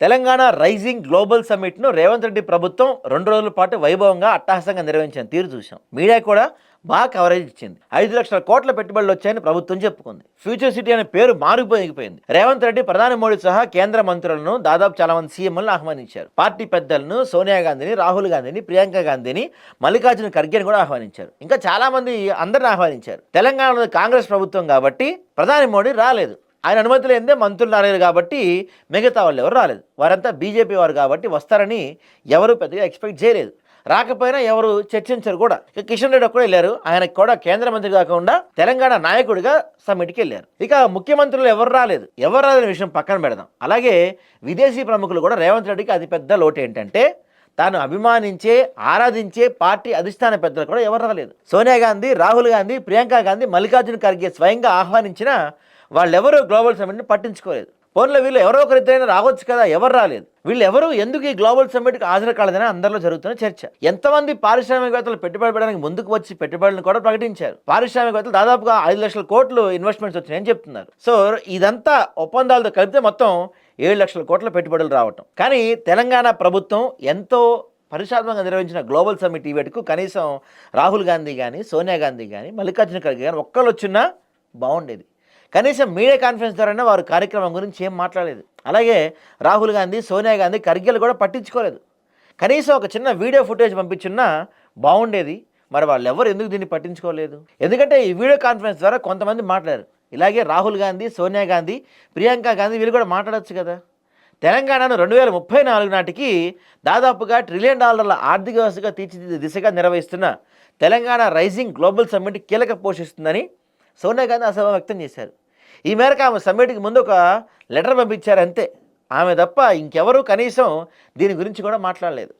Telangana rising global సమ్మిట్ను రేవంత్ రెడ్డి ప్రభుత్వం రెండు రోజుల పాటు వైభవంగా అట్టహాసంగా నిర్వహించిన తీరు చూసాం మీడియా కూడా బాగా కవరేజ్ ఇచ్చింది. ఐదు లక్షల కోట్ల పెట్టుబడులు వచ్చాయని ప్రభుత్వం చెప్పుకుంది. ఫ్యూచర్ సిటీ అనే పేరు మారిపోయిపోయింది. రేవంత్ రెడ్డి ప్రధాని మోడీ సహా కేంద్ర మంత్రులను దాదాపు చాలా మంది సీఎంలను ఆహ్వానించారు. పార్టీ పెద్దలను సోనియా గాంధీని రాహుల్ గాంధీని ప్రియాంక గాంధీని మల్లికార్జున ఖర్గేని కూడా ఆహ్వానించారు. ఇంకా చాలా మంది అందరిని ఆహ్వానించారు. తెలంగాణలో కాంగ్రెస్ ప్రభుత్వం కాబట్టి ప్రధాని మోడీ రాలేదు. ఆయన అనుమతి లేనిదే మంత్రులు రాలేదు కాబట్టి మిగతా వాళ్ళు ఎవరు రాలేదు. వారంతా బీజేపీ వారు కాబట్టి వస్తారని ఎవరు పెద్దగా ఎక్స్పెక్ట్ చేయలేదు. రాకపోయినా ఎవరు చర్చించరు కూడా. ఇక కిషన్ రెడ్డి ఒక్కడే వెళ్ళారు. ఆయనకు కూడా కేంద్ర మంత్రి కాకుండా తెలంగాణ నాయకుడిగా సమ్మిట్కి వెళ్ళారు. ఇక ముఖ్యమంత్రులు ఎవరు రాలేదు. ఎవరు రాలేని విషయం పక్కన పెడదాం. అలాగే విదేశీ ప్రముఖులు కూడా రేవంత్ రెడ్డికి అతిపెద్ద లోటు ఏంటంటే తాను అభిమానించే ఆరాధించే పార్టీ అధిష్టాన పెద్దలు కూడా ఎవరు రాలేదు. సోనియా గాంధీ రాహుల్ గాంధీ ప్రియాంక గాంధీ మల్లికార్జున ఖర్గే స్వయంగా ఆహ్వానించిన వాళ్ళెవరూ గ్లోబల్ సమ్మిట్ని పట్టించుకోలేదు. పోన్లో వీళ్ళు ఎవరో ఒకరు ఇద్దరైనా రావచ్చు కదా ఎవరు రాలేదు. వీళ్ళు ఎవరు ఎందుకు ఈ గ్లోబల్ సమ్మిట్కి హాజరు కాలేదని అందరిలో జరుగుతున్న చర్చ. ఎంతమంది పారిశ్రామికవేత్తలు పెట్టుబడి పెట్టడానికి ముందుకు వచ్చి పెట్టుబడులను కూడా ప్రకటించారు. పారిశ్రామికవేత్తలు దాదాపుగా ఐదు లక్షల కోట్లు ఇన్వెస్ట్మెంట్స్ వచ్చినాయని చెప్తున్నారు. సో ఇదంతా ఒప్పందాలతో కలిపితే మొత్తం ఏడు లక్షల కోట్ల పెట్టుబడులు రావటం. కానీ తెలంగాణ ప్రభుత్వం ఎంతో పరిశాత్మకంగా నిర్వహించిన గ్లోబల్ సమ్మిట్ ఈవెంట్కు కనీసం రాహుల్ గాంధీ కానీ సోనియా గాంధీ కానీ మల్లికార్జున ఖర్గే కానీ ఒక్కళ్ళు వచ్చినా బాగుండేది. కనీసం మీడియా కాన్ఫరెన్స్ ద్వారానే వారు కార్యక్రమం గురించి ఏం మాట్లాడలేదు. అలాగే రాహుల్ గాంధీ సోనియా గాంధీ ఖర్గేలు కూడా పట్టించుకోలేదు. కనీసం ఒక చిన్న వీడియో ఫుటేజ్ పంపించున్నా బాగుండేది. మరి వాళ్ళు ఎవరు ఎందుకు దీన్ని పట్టించుకోలేదు? ఎందుకంటే ఈ వీడియో కాన్ఫరెన్స్ ద్వారా కొంతమంది మాట్లాడారు. ఇలాగే రాహుల్ గాంధీ సోనియా గాంధీ ప్రియాంక గాంధీ వీళ్ళు కూడా మాట్లాడచ్చు కదా. తెలంగాణను రెండు వేల ముప్పై నాలుగు నాటికి దాదాపుగా ట్రిలియన్ డాలర్ల ఆర్థిక వ్యవస్థగా తీర్చిదిద్దే దిశగా నిర్వహిస్తున్న తెలంగాణ రైజింగ్ గ్లోబల్ సమ్మిట్ కీలక పోషిస్తుందని సోనియా గాంధీ అసభ వ్యక్తం చేశారు. ఈ మేరకు ఆమె సమ్మిట్కి ముందు ఒక లెటర్ పంపించారు అంతే ఆమె తప్ప ఇంకెవరూ కనీసం దీని గురించి కూడా మాట్లాడలేదు.